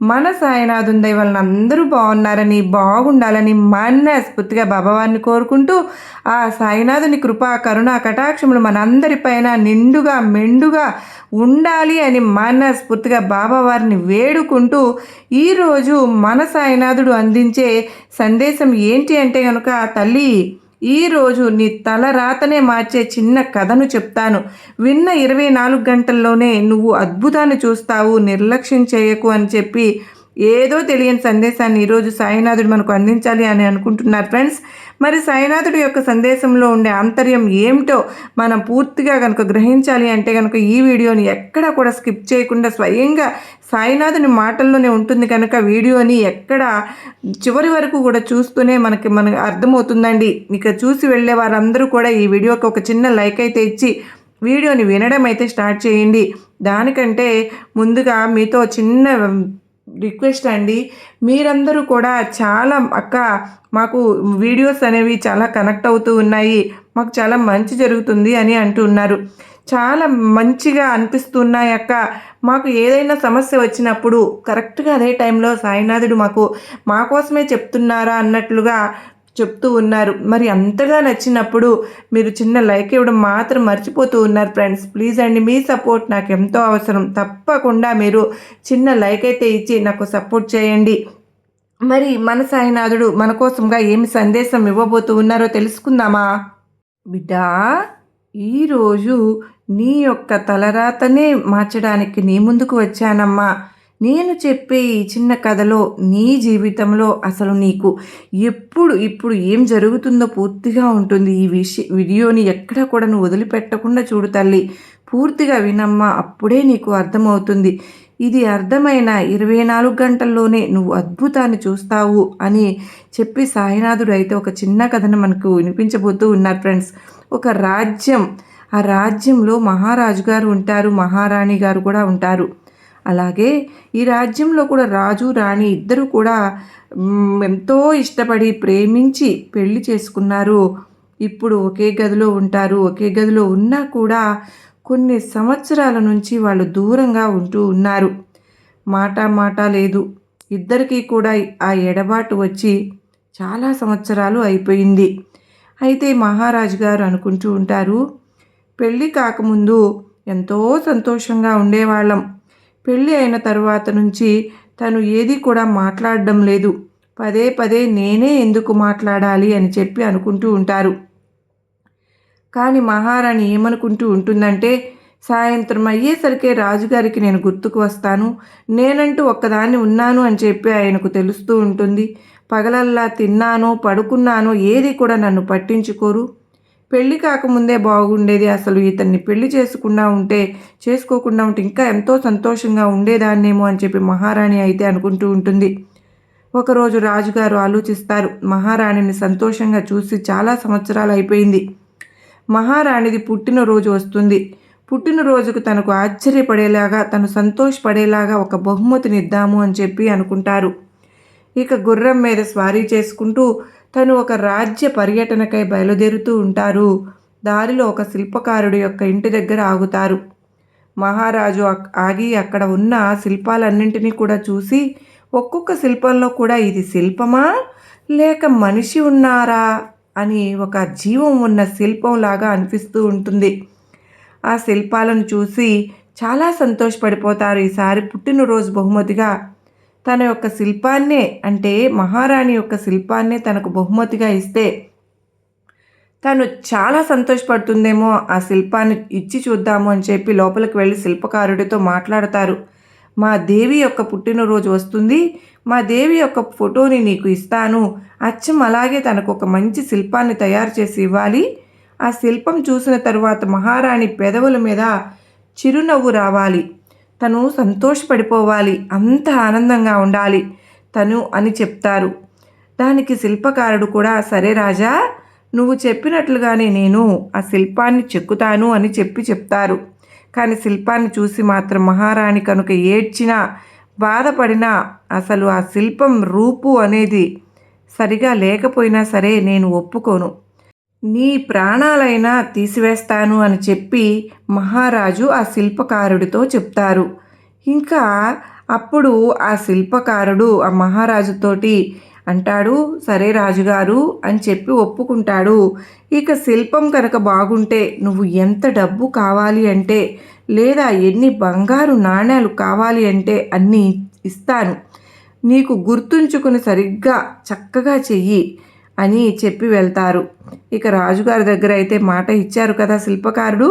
మన సాయినాథుని దయ వలన అందరూ బాగున్నారని బాగుండాలని మనస్ఫూర్తిగా బాబావారిని కోరుకుంటూ ఆ సాయినాథుని కృపా కరుణ కటాక్షములు మనందరిపైన నిండుగా మెండుగా ఉండాలి అని మనస్ఫూర్తిగా బాబావారిని వేడుకుంటూ ఈరోజు మన సాయినాథుడు అందించే సందేశం ఏంటి అంటే కనుక తల్లి ఈరోజు నీ తల రాతనే మార్చే చిన్న కథను చెప్తాను. విన్న ఇరవై నాలుగు గంటల్లోనే నువ్వు అద్భుతాన్ని చూస్తావు నిర్లక్ష్యం చేయకు అని చెప్పి ఏదో తెలియని సందేశాన్ని ఈరోజు సాయినాథుడు మనకు అందించాలి అని అనుకుంటున్నారు ఫ్రెండ్స్. మరి సాయినాథుడి యొక్క సందేశంలో ఉండే ఆంతర్యం ఏమిటో మనం పూర్తిగా కనుక గ్రహించాలి అంటే కనుక ఈ వీడియోని ఎక్కడా కూడా స్కిప్ చేయకుండా స్వయంగా సాయినాథుని మాటల్లోనే ఉంటుంది కనుక వీడియోని ఎక్కడ చివరి వరకు కూడా చూస్తూనే మనకి మనకు అర్థమవుతుందండి. ఇక చూసి వెళ్ళే వారందరూ కూడా ఈ వీడియోకి ఒక చిన్న లైక్ అయితే ఇచ్చి వీడియోని వినడం అయితే స్టార్ట్ చేయండి. దానికంటే ముందుగా మీతో చిన్న రిక్వెస్ట్ అండి. మీరందరూ కూడా చాలా అక్క మాకు వీడియోస్ అనేవి చాలా కనెక్ట్ అవుతూ ఉన్నాయి. మాకు చాలా మంచి జరుగుతుంది అని అంటున్నారు చాలా మంచిగా అనిపిస్తున్నాయి అక్క. మాకు ఏదైనా సమస్య వచ్చినప్పుడు కరెక్ట్గా అదే టైంలో సాయినాథుడు మాకు మా కోసమే చెప్తున్నారా అన్నట్లుగా చెప్తూ ఉన్నారు. మరి అంతగా నచ్చినప్పుడు మీరు చిన్న లైక్ ఇవ్వడం మాత్రం మర్చిపోతూ ఉన్నారు ఫ్రెండ్స్. ప్లీజ్ అండి మీ సపోర్ట్ నాకు ఎంతో అవసరం. తప్పకుండా మీరు చిన్న లైక్ అయితే ఇచ్చి నాకు సపోర్ట్ చేయండి. మరి మన సాయినాథుడు మన కోసంగా ఏమి సందేశం ఇవ్వబోతూ ఉన్నారో తెలుసుకుందామా? బిడ్డా ఈరోజు నీ యొక్క తలరాతనే మార్చడానికి నీ ముందుకు వచ్చానమ్మా. నేను చెప్పే ఈ చిన్న కథలో నీ జీవితంలో అసలు నీకు ఎప్పుడు ఇప్పుడు ఏం జరుగుతుందో పూర్తిగా ఉంటుంది. ఈ విషయ వీడియోని ఎక్కడ కూడా నువ్వు వదిలిపెట్టకుండా చూడు తల్లి. పూర్తిగా వినమ్మా అప్పుడే నీకు అర్థమవుతుంది. ఇది అర్థమైన ఇరవై నాలుగు గంటల్లోనే నువ్వు అద్భుతాన్ని చూస్తావు అని చెప్పి సాయినాథుడు అయితే ఒక చిన్న కథను మనకు వినిపించబోతూ ఉన్నారు ఫ్రెండ్స్. ఒక రాజ్యం ఆ రాజ్యంలో మహారాజు గారు ఉంటారు మహారాణి గారు కూడా ఉంటారు. అలాగే ఈ రాజ్యంలో కూడా రాజు రాణి ఇద్దరు కూడా ఎంతో ఇష్టపడి ప్రేమించి పెళ్ళి చేసుకున్నారు. ఇప్పుడు ఒకే గదిలో ఉంటారు. ఒకే గదిలో ఉన్నా కూడా కొన్ని సంవత్సరాల నుంచి వాళ్ళు దూరంగా ఉంటూ ఉన్నారు. మాట మాట లేదు. ఇద్దరికీ కూడా ఆ ఎడబాటు వచ్చి చాలా సంవత్సరాలు అయిపోయింది. అయితే మహారాజు గారు అనుకుంటూ ఉంటారు పెళ్ళి కాకముందు ఎంతో సంతోషంగా ఉండేవాళ్ళం. పెళ్ళి అయిన తరువాత నుంచి తను ఏది కూడా మాట్లాడడం లేదు. పదే పదే నేనే ఎందుకు మాట్లాడాలి అని చెప్పి అనుకుంటూ ఉంటారు. కానీ మహారాణి ఏమనుకుంటూ ఉంటుందంటే సాయంత్రం అయ్యేసరికే రాజుగారికి నేను గుర్తుకు వస్తాను. నేనంటూ ఒక్కదాన్ని ఉన్నాను అని చెప్పి ఆయనకు తెలుస్తూ ఉంటుంది. పగలల్లా తిన్నానో పడుకున్నానో ఏది కూడా నన్ను పట్టించుకోరు. పెళ్ళి కాకముందే బాగుండేది అసలు. ఇతన్ని పెళ్ళి చేసుకున్నా ఉంటే చేసుకోకుండా ఉంటే ఇంకా ఎంతో సంతోషంగా ఉండేదాన్నేమో అని చెప్పి మహారాణి అయితే అనుకుంటూ ఉంటుంది. ఒకరోజు రాజుగారు ఆలోచిస్తారు మహారాణిని సంతోషంగా చూసి చాలా సంవత్సరాలు అయిపోయింది. మహారాణిది పుట్టినరోజు వస్తుంది. పుట్టినరోజుకు తనకు ఆశ్చర్యపడేలాగా తను సంతోషపడేలాగా ఒక బహుమతినిద్దాము అని చెప్పి అనుకుంటారు. ఇక గుర్రం మీద స్వారీ చేసుకుంటూ తను ఒక రాజ్య పర్యటనకై బయలుదేరుతూ ఉంటారు. దారిలో ఒక శిల్పకారుడి యొక్క ఇంటి దగ్గర ఆగుతారు. మహారాజు ఆగి అక్కడ ఉన్న శిల్పాలన్నింటినీ కూడా చూసి ఒక్కొక్క శిల్పంలో కూడా ఇది శిల్పమా? లేక మనిషి ఉన్నారా? అని ఒక జీవం ఉన్న శిల్పంలాగా అనిపిస్తూ ఉంటుంది. ఆ శిల్పాలను చూసి చాలా సంతోషపడిపోతారు. ఈసారి పుట్టినరోజు బహుమతిగా తన యొక్క శిల్పాన్నే అంటే మహారాణి యొక్క శిల్పాన్నే తనకు బహుమతిగా ఇస్తే తను చాలా సంతోషపడుతుందేమో ఆ శిల్పాన్ని ఇచ్చి చూద్దాము అని చెప్పి లోపలికి వెళ్ళి శిల్పకారుడితో మాట్లాడతారు. మా దేవి యొక్క పుట్టినరోజు వస్తుంది మా దేవి యొక్క ఫోటోని నీకు ఇస్తాను అచ్చం అలాగే తనకు ఒక మంచి శిల్పాన్ని తయారు చేసి ఇవ్వాలి. ఆ శిల్పం చూసిన తరువాత మహారాణి పెదవుల మీద చిరునవ్వు రావాలి. తను సంతోషపడిపోవాలి. అంత ఆనందంగా ఉండాలి తను అని చెప్తారు. దానికి శిల్పకారుడు కూడా సరే రాజా నువ్వు చెప్పినట్లుగానే నేను ఆ శిల్పాన్ని చెక్కుతాను అని చెప్పి చెప్తారు. కానీ శిల్పాన్ని చూసి మాత్రం మహారాణి కనుక ఏడ్చినా బాధపడినా అసలు ఆ శిల్పం రూపు అనేది సరిగా లేకపోయినా సరే నేను ఒప్పుకోను. నీ ప్రాణాలైనా తీసివేస్తాను అని చెప్పి మహారాజు ఆ శిల్పకారుడితో చెప్తారు. ఇంకా అప్పుడు ఆ శిల్పకారుడు ఆ మహారాజుతోటి అంటాడు సరే రాజుగారు అని చెప్పి ఒప్పుకుంటాడు. ఇక శిల్పం కనుక బాగుంటే నువ్వు ఎంత డబ్బు కావాలి అంటే లేదా ఎన్ని బంగారు నాణ్యాలు కావాలి అంటే అన్నీ ఇస్తాను. నీకు గుర్తుంచుకుని సరిగ్గా చక్కగా చెయ్యి. అని చెప్పి వెళ్తారు. ఇక రాజుగారి దగ్గర అయితే మాట ఇచ్చారు కదా శిల్పకారుడు.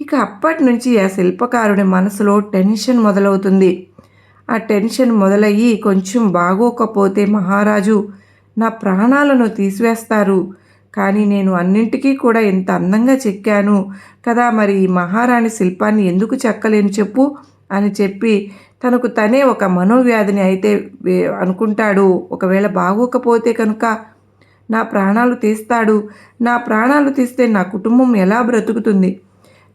ఇక అప్పటి నుంచి ఆ శిల్పకారుడి మనసులో టెన్షన్ మొదలవుతుంది. ఆ టెన్షన్ మొదలయ్యి కొంచెం బాగోకపోతే మహారాజు నా ప్రాణాలను తీసివేస్తారు. కానీ నేను అన్నింటికీ కూడా ఇంత అందంగా చెక్కాను కదా మరి ఈ మహారాణి శిల్పాన్ని ఎందుకు చెక్కలేను చెప్పు అని చెప్పి తనకు తనే ఒక మనోవ్యాధిని అయితే అనుకుంటాడు. ఒకవేళ బాగోకపోతే కనుక నా ప్రాణాలు తీస్తాడు. నా ప్రాణాలు తీస్తే నా కుటుంబం ఎలా బ్రతుకుతుంది?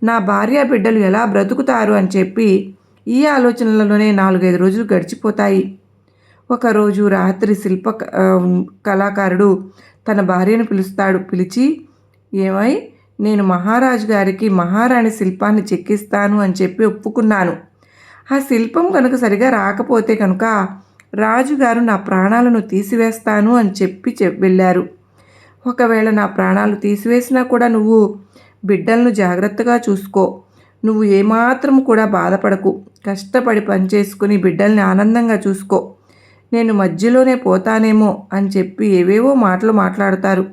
నా భార్య బిడ్డలు ఎలా బ్రతుకుతారు? అని చెప్పి ఈ ఆలోచనలలోనే నాలుగైదు రోజులు గడిచిపోతాయి. ఒకరోజు రాత్రి శిల్ప కళాకారుడు తన భార్యను పిలుస్తాడు. పిలిచి ఏమై నేను మహారాజు గారికి మహారాణి శిల్పాన్ని చెక్కిస్తాను అని చెప్పి ఒప్పుకున్నాను. ఆ శిల్పం కనుక సరిగా రాకపోతే కనుక రాజుగారు నా ప్రాణాలను తీసివేస్తాను అని చెప్పి వెళ్ళారు. ఒకవేళ నా ప్రాణాలు తీసివేసినా కూడా నువ్వు బిడ్డలను జాగ్రత్తగా చూసుకో. నువ్వు ఏమాత్రం కూడా బాధపడకు. కష్టపడి పనిచేసుకుని బిడ్డల్ని ఆనందంగా చూసుకో. నేను మధ్యలోనే పోతానేమో అని చెప్పి ఏవేవో మాటలు మాట్లాడతారు.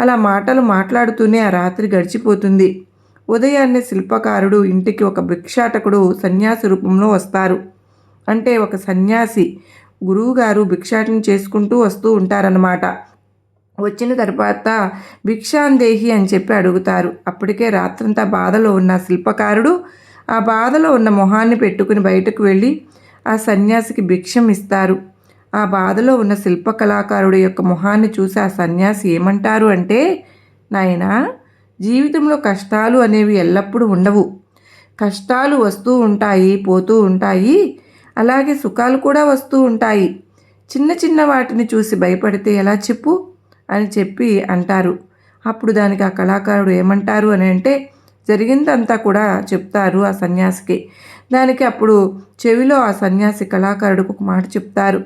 అలా మాటలు మాట్లాడుతూనే ఆ రాత్రి గడిచిపోతుంది. ఉదయాన్నే శిల్పకారుడు ఇంటికి ఒక భిక్షాటకుడు సన్యాసి రూపంలో వస్తారు. అంటే ఒక సన్యాసి. గురువుగారు భిక్షాటన చేసుకుంటూ వస్తూ ఉంటారన్నమాట. వచ్చిన తర్వాత భిక్షాందేహి అని చెప్పి అడుగుతారు. అప్పటికే రాత్రంతా బాధలో ఉన్న శిల్పకారుడు ఆ బాధలో ఉన్న మొహాన్ని పెట్టుకుని బయటకు వెళ్ళి ఆ సన్యాసికి భిక్షం ఇస్తారు. ఆ బాధలో ఉన్న శిల్ప కళాకారుడు యొక్క మొహాన్ని చూసి ఆ సన్యాసి ఏమంటారు అంటే నాయనా జీవితంలో కష్టాలు అనేవి ఎల్లప్పుడూ ఉండవు. కష్టాలు వస్తూ ఉంటాయి పోతూ ఉంటాయి. అలాగే సుఖాలు కూడా వస్తూ ఉంటాయి. చిన్న చిన్న వాటిని చూసి భయపడితే ఎలా చెప్పు? అని చెప్పి అంటారు. అప్పుడు దానికి ఆ కళాకారుడు ఏమంటారు అని అంటే జరిగిందంతా కూడా చెప్తారు ఆ సన్యాసికి. దానికి అప్పుడు చెవిలో ఆ సన్యాసి కళాకారుడికి ఒక మాట చెప్తారు.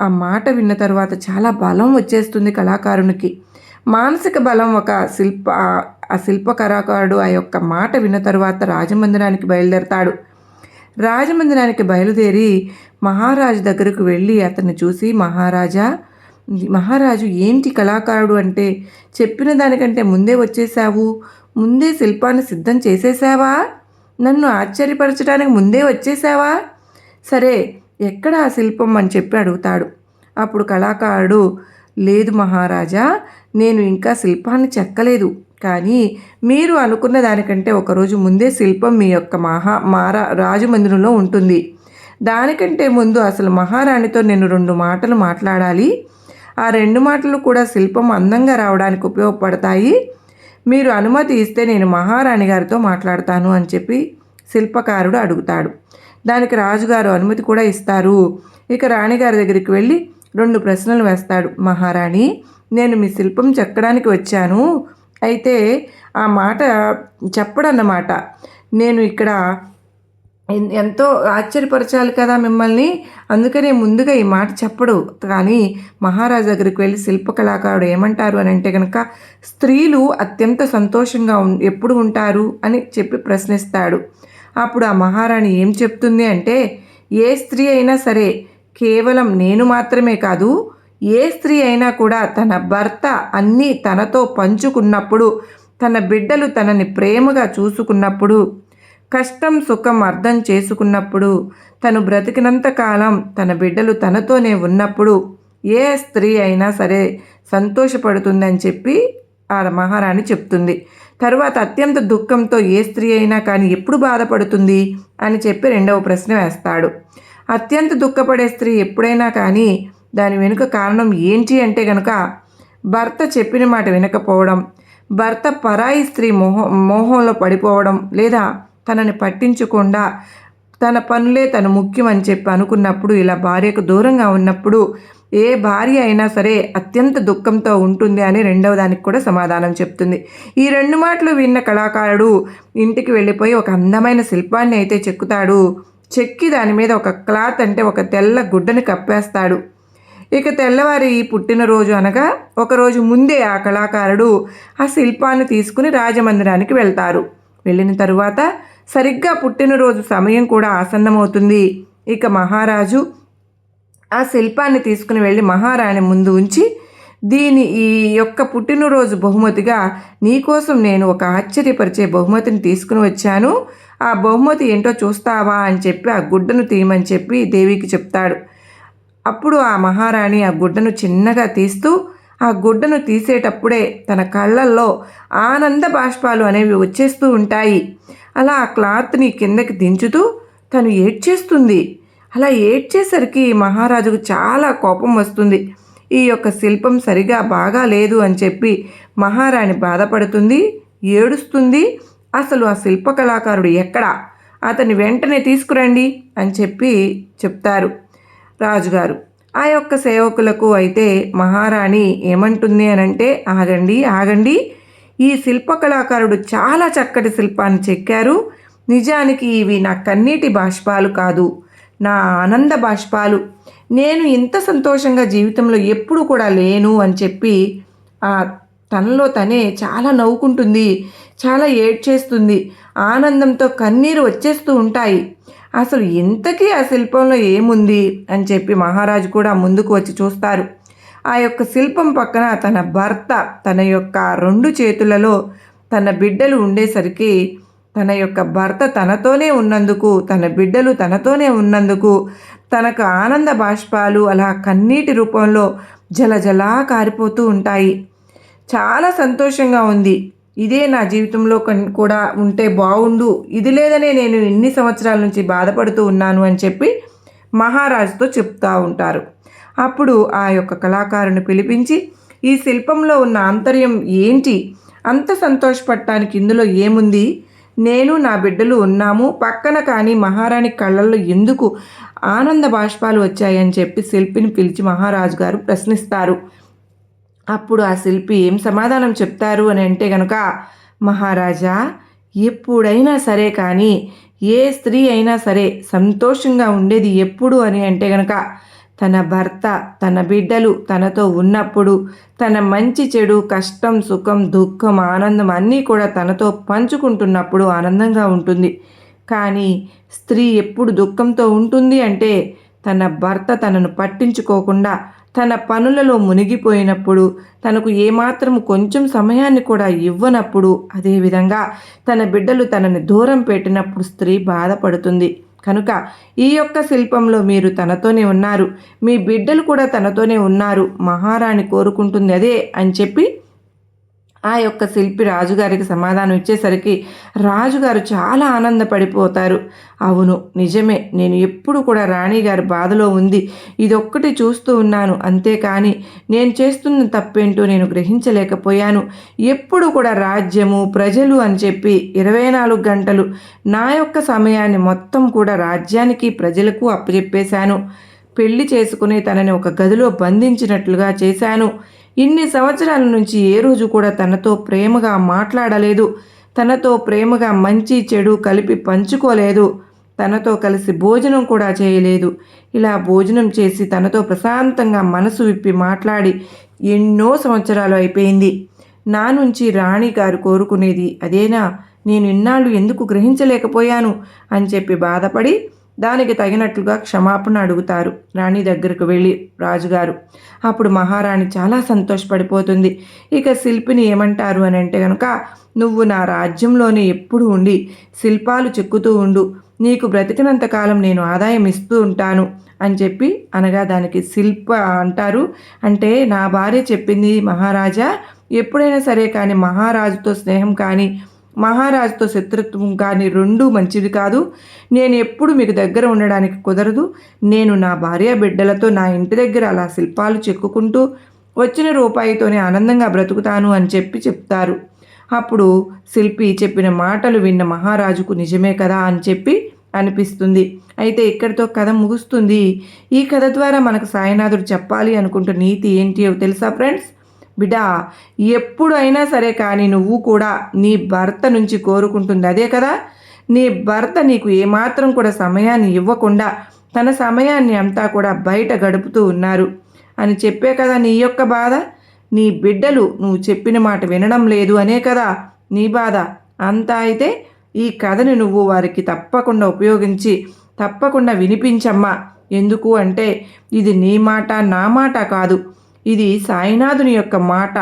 ఆ మాట విన్న తర్వాత చాలా బలం వచ్చేస్తుంది కళాకారునికి. మానసిక బలం ఒక శిల్ప ఆ శిల్ప కళాకారుడు ఆ యొక్క మాట విన్న తర్వాత రాజమందిరానికి బయలుదేరతాడు. రాజమందిరానికి బయలుదేరి మహారాజు దగ్గరకు వెళ్ళి అతన్ని చూసి మహారాజా మహారాజు ఏంటి కళాకారుడు అంటే? చెప్పిన దానికంటే ముందే వచ్చేసావు ముందే శిల్పాన్ని సిద్ధం చేసేసావా నన్ను ఆశ్చర్యపరచడానికి ముందే వచ్చేసావా సరే ఎక్కడ ఆ శిల్పం? అని చెప్పి అడుగుతాడు. అప్పుడు కళాకారుడు లేదు మహారాజా నేను ఇంకా శిల్పాన్ని చెక్కలేదు. కానీ మీరు అనుకున్న దానికంటే ఒకరోజు ముందే శిల్పం మీ యొక్క మహా మారా రాజమందిరంలో ఉంటుంది. దానికంటే ముందు అసలు మహారాణితో నేను రెండు మాటలు మాట్లాడాలి. ఆ రెండు మాటలు కూడా శిల్పం అందంగా రావడానికి ఉపయోగపడతాయి. మీరు అనుమతి ఇస్తే నేను మహారాణి గారితో మాట్లాడతాను అని చెప్పి శిల్పకారుడు అడుగుతాడు. దానికి రాజుగారు అనుమతి కూడా ఇస్తారు. ఇక రాణిగారి దగ్గరికి వెళ్ళి రెండు ప్రశ్నలు వేస్తాడు. మహారాణి నేను మీ శిల్పం చెక్కడానికి వచ్చాను. అయితే ఆ మాట చెప్పడన్నమాట. నేను ఇక్కడ ఎంతో ఆశ్చర్యపరచాలి కదా మిమ్మల్ని. అందుకనే ముందుగా ఈ మాట చెప్పడు. కానీ మహారాజు దగ్గరికి వెళ్ళి శిల్పకళాకారుడు ఏమంటారు అని అంటే కనుక స్త్రీలు అత్యంత సంతోషంగా ఎప్పుడు ఉంటారు? అని చెప్పి ప్రశ్నిస్తాడు. అప్పుడు ఆ మహారాణి ఏం చెప్తుంది అంటే ఏ స్త్రీ అయినా సరే కేవలం నేను మాత్రమే కాదు ఏ స్త్రీ అయినా కూడా తన భర్త అన్నీ తనతో పంచుకున్నప్పుడు తన బిడ్డలు తనని ప్రేమగా చూసుకున్నప్పుడు కష్టం సుఖం అర్థం చేసుకున్నప్పుడు తను బ్రతికినంత కాలం తన బిడ్డలు తనతోనే ఉన్నప్పుడు ఏ స్త్రీ అయినా సరే సంతోషపడుతుందని చెప్పి ఆ మహారాణి చెప్తుంది. తరువాత అత్యంత దుఃఖంతో ఏ స్త్రీ అయినా కానీ ఎప్పుడు బాధపడుతుంది అని చెప్పి రెండవ ప్రశ్న వేస్తాడు. అత్యంత దుఃఖపడే స్త్రీ ఎప్పుడైనా కానీ దాని వెనుక కారణం ఏంటి అంటే గనక భర్త చెప్పిన మాట వినకపోవడం భర్త పరాయి స్త్రీ మోహ మోహంలో పడిపోవడం లేదా తనని పట్టించకుండా తన పనులే తను ముఖ్యం అని చెప్పి అనుకున్నప్పుడు ఇలా భార్యకు దూరంగా ఉన్నప్పుడు ఏ భార్య అయినా సరే అత్యంత దుఃఖంతో ఉంటుంది అని రెండవ దానికి కూడా సమాధానం చెప్తుంది. ఈ రెండు మాటలు విన్న కళాకారుడు ఇంటికి వెళ్ళిపోయి ఒక అందమైన శిల్పాన్ని అయితే చెక్కుతాడు. చెక్కి దాని మీద ఒక క్లాత్ అంటే ఒక తెల్ల గుడ్డని కప్పేస్తాడు. ఇక తెల్లవారి పుట్టినరోజు అనగా ఒకరోజు ముందే ఆ కళాకారుడు ఆ శిల్పాన్ని తీసుకుని రాజమందిరానికి వెళ్తారు. వెళ్ళిన తరువాత సరిగ్గా పుట్టినరోజు సమయం కూడా ఆసన్నమవుతుంది. ఇక మహారాజు ఆ శిల్పాన్ని తీసుకుని వెళ్ళి మహారాణి ముందు ఉంచి దీని ఈ యొక్క పుట్టినరోజు బహుమతిగా నీకోసం నేను ఒక ఆశ్చర్యపరిచే బహుమతిని తీసుకుని వచ్చాను. ఆ బహుమతి ఏంటో చూస్తావా? అని చెప్పి ఆ గుడ్డను తీయమని చెప్పి దేవికి చెప్తాడు. అప్పుడు ఆ మహారాణి ఆ గుడ్డను చిన్నగా తీస్తూ ఆ గుడ్డను తీసేటప్పుడే తన కళ్ళల్లో ఆనంద బాష్పాలు అనేవి వచ్చేస్తూ ఉంటాయి. అలా ఆ క్లాత్ని కిందకి దించుతూ తను ఏడ్చేస్తుంది. అలా ఏడ్చేసరికి మహారాజుకు చాలా కోపం వస్తుంది. ఈ యొక్క శిల్పం సరిగా బాగా లేదు అని చెప్పి మహారాణి బాధపడుతుంది ఏడుస్తుంది. అసలు ఆ శిల్ప కళాకారుడు ఎక్కడా? అతన్ని వెంటనే తీసుకురండి అని చెప్పి చెప్తారు. రాజుగారు. ఆ యొక్క సేవకులకు అయితే మహారాణి ఏమంటుంది అని అంటే ఆగండి ఆగండి. ఈ శిల్పకళాకారుడు చాలా చక్కటి శిల్పాన్ని చెక్కారు. నిజానికి ఇవి నా కన్నీటి బాష్పాలు కాదు నా ఆనంద బాష్పాలు. నేను ఇంత సంతోషంగా జీవితంలో ఎప్పుడు కూడా లేను అని చెప్పి ఆ తనలో తనే చాలా నవ్వుకుంటుంది చాలా ఏడ్చేస్తుంది. ఆనందంతో కన్నీరు వచ్చేస్తూ ఉంటాయి. అసలు ఇంతకీ ఆ శిల్పంలో ఏముంది అని చెప్పి మహారాజు కూడా ముందుకు వచ్చి చూస్తారు. ఆ యొక్క శిల్పం పక్కన తన భర్త తన యొక్క రెండు చేతులలో తన బిడ్డలు ఉండేసరికి తన యొక్క భర్త తనతోనే ఉన్నందుకు తన బిడ్డలు తనతోనే ఉన్నందుకు తనకు ఆనంద బాష్పాలు అలా కన్నీటి రూపంలో జలజలా కారిపోతూ ఉంటాయి. చాలా సంతోషంగా ఉంది. ఇదే నా జీవితంలో కూడా ఉంటే బాగుండు ఇది లేదనే నేను ఎన్ని సంవత్సరాల నుంచి బాధపడుతూ ఉన్నాను అని చెప్పి మహారాజుతో చెప్తూ ఉంటారు. అప్పుడు ఆ యొక్క కళాకారుని పిలిపించి ఈ శిల్పంలో ఉన్న ఆంతర్యం ఏంటి? అంత సంతోషపడటానికి ఇందులో ఏముంది? నేను నా బిడ్డలు ఉన్నాము. పక్కన కానీ మహారాణి కళ్ళల్లో ఎందుకు ఆనంద బాష్పాలు వచ్చాయని చెప్పి శిల్పిని పిలిచి మహారాజు గారు ప్రశ్నిస్తారు. అప్పుడు ఆ శిల్పి ఏం సమాధానం చెప్తారు అని అంటే గనుక మహారాజా ఎప్పుడైనా సరే కానీ ఏ స్త్రీ అయినా సరే సంతోషంగా ఉండేది ఎప్పుడు? అని అంటే గనక తన భర్త తన బిడ్డలు తనతో ఉన్నప్పుడు తన మంచి చెడు కష్టం సుఖం దుఃఖం ఆనందం అన్నీ కూడా తనతో పంచుకుంటున్నప్పుడు ఆనందంగా ఉంటుంది. కానీ స్త్రీ ఎప్పుడు దుఃఖంతో ఉంటుంది అంటే తన భర్త తనను పట్టించుకోకుండా తన పనులలో మునిగిపోయినప్పుడు తనకు ఏమాత్రం కొంచెం సమయాన్ని కూడా ఇవ్వనప్పుడు అదేవిధంగా తన బిడ్డలు తనని దూరం పెట్టినప్పుడు స్త్రీ బాధపడుతుంది. కనుక ఈ యొక్క శిల్పంలో మీరు తనతోనే ఉన్నారు. మీ బిడ్డలు కూడా తనతోనే ఉన్నారు. మహారాణి కోరుకుంటుంది అదే అని చెప్పి ఆ యొక్క శిల్పి రాజుగారికి సమాధానం ఇచ్చేసరికి రాజుగారు చాలా ఆనందపడిపోతారు. అవును నిజమే. నేను ఎప్పుడు కూడా రాణిగారి బాధలో ఉంది. ఇదొక్కటి చూస్తూ ఉన్నాను. అంతేకాని నేను చేస్తున్న తప్పేంటో నేను గ్రహించలేకపోయాను. ఎప్పుడు కూడా రాజ్యము ప్రజలు అని చెప్పి ఇరవై నాలుగు గంటలు నా యొక్క సమయాన్ని మొత్తం కూడా రాజ్యానికి ప్రజలకు అప్పచెప్పేశాను పెళ్ళి చేసుకుని తనని ఒక గదిలో బంధించినట్లుగా చేశాను. ఇన్ని సంవత్సరాల నుంచి ఏ రోజు కూడా తనతో ప్రేమగా మాట్లాడలేదు. తనతో ప్రేమగా మంచి చెడు కలిపి పంచుకోలేదు. తనతో కలిసి భోజనం కూడా చేయలేదు. ఇలా భోజనం చేసి తనతో ప్రశాంతంగా మనసు విప్పి మాట్లాడి ఎన్నో సంవత్సరాలు అయిపోయింది. నా నుంచి రాణి గారు కోరుకునేది అదేనా? నేను ఇన్నాళ్ళు ఎందుకు గ్రహించలేకపోయాను? అని చెప్పి బాధపడి దానికి తగినట్లుగా క్షమాపణ అడుగుతారు రాణి దగ్గరకు వెళ్ళి రాజుగారు. అప్పుడు మహారాణి చాలా సంతోషపడిపోతుంది. ఇక శిల్పిని ఏమంటారు అని అంటే కనుక నువ్వు నా రాజ్యంలోనే ఎప్పుడు ఉండి శిల్పాలు చెక్కుతూ ఉండు. నీకు బ్రతికినంతకాలం నేను ఆదాయం ఇస్తూ ఉంటాను అని చెప్పి అనగా దానికి శిల్ప అంటారు. అంటే నా భార్య చెప్పింది మహారాజా ఎప్పుడైనా సరే కానీ మహారాజుతో స్నేహం కానీ మహారాజుతో శత్రుత్వం కానీ రెండూ మంచిది కాదు. నేను ఎప్పుడు మీకు దగ్గర ఉండడానికి కుదరదు. నేను నా భార్య బిడ్డలతో నా ఇంటి దగ్గర అలా శిల్పాలు చెక్కుకుంటూ వచ్చిన రూపాయితోనే ఆనందంగా బ్రతుకుతాను అని చెప్పి చెప్తారు. అప్పుడు శిల్పి చెప్పిన మాటలు విన్న మహారాజుకు నిజమే కదా అని చెప్పి అనిపిస్తుంది. అయితే ఇక్కడితో కథ ముగుస్తుంది. ఈ కథ ద్వారా మనకు సాయినాథుడు చెప్పాలి అనుకుంటున్న నీతి ఏంటి తెలుసా ఫ్రెండ్స్? బిడా ఎప్పుడైనా సరే కానీ నువ్వు కూడా నీ భర్త నుంచి కోరుకుంటుంది అదే కదా? నీ భర్త నీకు ఏమాత్రం కూడా సమయాన్ని ఇవ్వకుండా తన సమయాన్ని అంతా కూడా బయట గడుపుతూ ఉన్నారు. అని చెప్పే కదా నీ యొక్క బాధ? నీ బిడ్డలు నువ్వు చెప్పిన మాట వినడం లేదు అనే కదా నీ బాధ. అంతా అయితే ఈ కథని నువ్వు వారికి తప్పకుండా ఉపయోగించి తప్పకుండా వినిపించమ్మా. ఎందుకు అంటే ఇది నీ మాట నా మాట కాదు. ఇది సాయినాథుని యొక్క మాట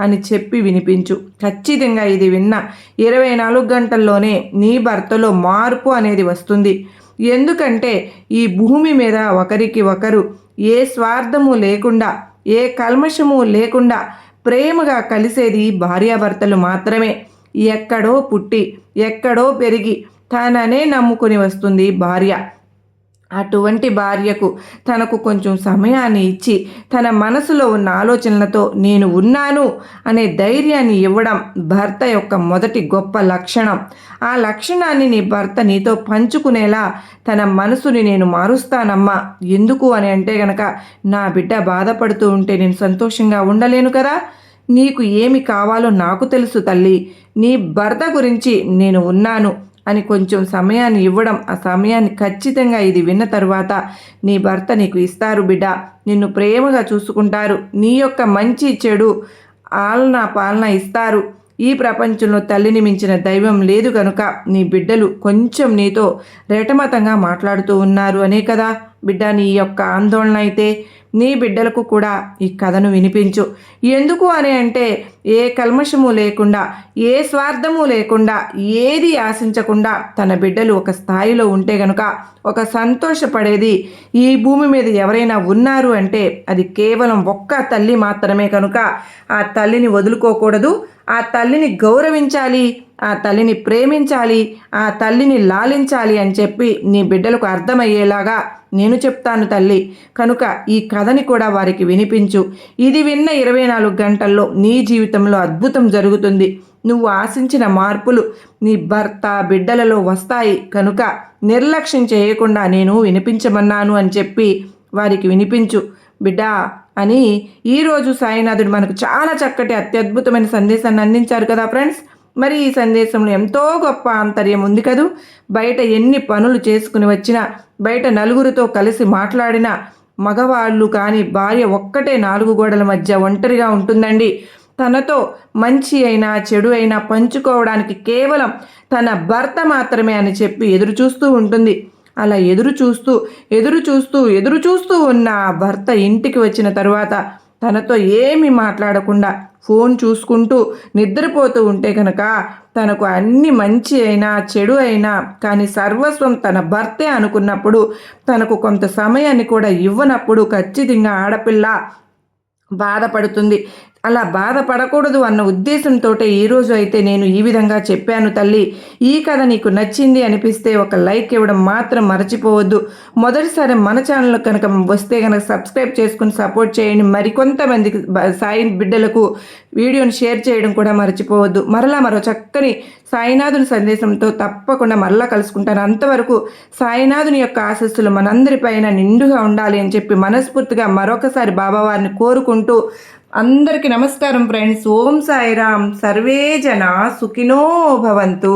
అని చెప్పి వినిపించు. ఖచ్చితంగా ఇది విన్న ఇరవై నాలుగు గంటల్లోనే నీ భర్తలో మార్పు అనేది వస్తుంది. ఎందుకంటే ఈ భూమి మీద ఒకరికి ఒకరు ఏ స్వార్థము లేకుండా ఏ కల్మషము లేకుండా ప్రేమగా కలిసేది భార్యాభర్తలు మాత్రమే. ఎక్కడో పుట్టి ఎక్కడో పెరిగి తననే నమ్ముకుని వస్తుంది భార్య. అటువంటి భార్యకు తనకు కొంచెం సమయాన్ని ఇచ్చి తన మనసులో ఉన్న ఆలోచనలతో నేను ఉన్నాను అనే ధైర్యాన్ని ఇవ్వడం భర్త యొక్క మొదటి గొప్ప లక్షణం. ఆ లక్షణాన్ని నీ భర్త నీతో పంచుకునేలా తన మనసుని నేను మారుస్తానమ్మా. ఎందుకు అని అంటే గనక నా బిడ్డ బాధపడుతూ ఉంటే నేను సంతోషంగా ఉండలేను కదా. నీకు ఏమి కావాలో నాకు తెలుసు తల్లి. నీ భర్త గురించి నేను ఉన్నాను. అని కొంచెం సమయాన్ని ఇవ్వడం ఆ సమయాన్ని ఖచ్చితంగా ఇది విన్న తరువాత నీ భర్త నీకు ఇస్తారు బిడ్డ. నిన్ను ప్రేమగా చూసుకుంటారు. నీ యొక్క మంచి చెడు ఆలన పాలన ఇస్తారు. ఈ ప్రపంచంలో తల్లిని మించిన దైవం లేదు కనుక నీ బిడ్డలు కొంచెం నీతో రేటమతంగా మాట్లాడుతూ ఉన్నారు అనే కదా బిడ్డ నీ యొక్క ఆందోళన అయితే. నీ బిడ్డలకు కూడా ఈ కథను వినిపించు. ఎందుకు అని అంటే ఏ కల్మషము లేకుండా ఏ స్వార్థము లేకుండా ఏది ఆశించకుండా తన బిడ్డలు ఒక స్థాయిలో ఉంటే గనుక ఒక సంతోషపడేది ఈ భూమి మీద ఎవరైనా ఉన్నారు అంటే అది కేవలం ఒక్క తల్లి మాత్రమే కనుక ఆ తల్లిని వదులుకోకూడదు ఆ తల్లిని గౌరవించాలి ఆ తల్లిని ప్రేమించాలి ఆ తల్లిని లాలించాలి అని చెప్పి నీ బిడ్డలకు అర్థమయ్యేలాగా నేను చెప్తాను తల్లి. కనుక ఈ కథని కూడా వారికి వినిపించు. ఇది విన్న ఇరవై నాలుగు గంటల్లో నీ జీవితంలో అద్భుతం జరుగుతుంది. నువ్వు ఆశించిన మార్పులు నీ భర్త బిడ్డలలో వస్తాయి. కనుక నిర్లక్ష్యం చేయకుండా నేను వినిపించమన్నాను అని చెప్పి వారికి వినిపించు. బిడ్డా అని ఈరోజు సాయినాథుడు మనకు చాలా చక్కటి అత్యద్భుతమైన సందేశాన్ని అందించారు కదా ఫ్రెండ్స్. మరి ఈ సందేశంలో ఎంతో గొప్ప ఆంతర్యం ఉంది కదూ. బయట ఎన్ని పనులు చేసుకుని వచ్చినా బయట నలుగురితో కలిసి మాట్లాడిన మగవాళ్ళు కానీ భార్య ఒక్కటే నాలుగు గోడల మధ్య ఒంటరిగా ఉంటుందండి. తనతో మంచి అయినా చెడు అయినా పంచుకోవడానికి కేవలం తన భర్త మాత్రమే అని చెప్పి ఎదురు చూస్తూ ఉంటుంది. అలా ఎదురు చూస్తూ ఎదురు చూస్తూ ఎదురు చూస్తూ ఉన్న భర్త ఇంటికి వచ్చిన తరువాత తనతో ఏమి మాట్లాడకుండా ఫోన్ చూసుకుంటూ నిద్రపోతూ ఉంటే కనుక తనకు అన్ని మంచి అయినా చెడు అయినా కానీ సర్వస్వం తన భర్తే అనుకున్నప్పుడు తనకు కొంత సమయాన్ని కూడా ఇవ్వనప్పుడు ఖచ్చితంగా ఆడపిల్ల బాధపడుతుంది. అలా బాధపడకూడదు అన్న ఉద్దేశంతో ఈరోజు అయితే నేను ఈ విధంగా చెప్పాను తల్లి. ఈ కథ నీకు నచ్చింది అనిపిస్తే ఒక లైక్ ఇవ్వడం మాత్రం మర్చిపోవద్దు. మొదటిసారి మన ఛానల్ కనుక వస్తే కనుక సబ్స్క్రైబ్ చేసుకుని సపోర్ట్ చేయండి. మరికొంతమందికి సాయి బిడ్డలకు వీడియోని షేర్ చేయడం కూడా మర్చిపోవద్దు. మరలా మరో చక్కని సాయినాథుని సందేశంతో తప్పకుండా మరలా కలుసుకుంటాను. అంతవరకు సాయినాథుని యొక్క ఆశస్సులు మనందరిపైన నిండుగా ఉండాలి అని చెప్పి మనస్ఫూర్తిగా మరొకసారి బాబావారిని కోరుకుంటూ అందరికీ నమస్కారం ఫ్రెండ్స్. ఓం సాయిరామ్. సర్వే జన సుఖినో భవంతు.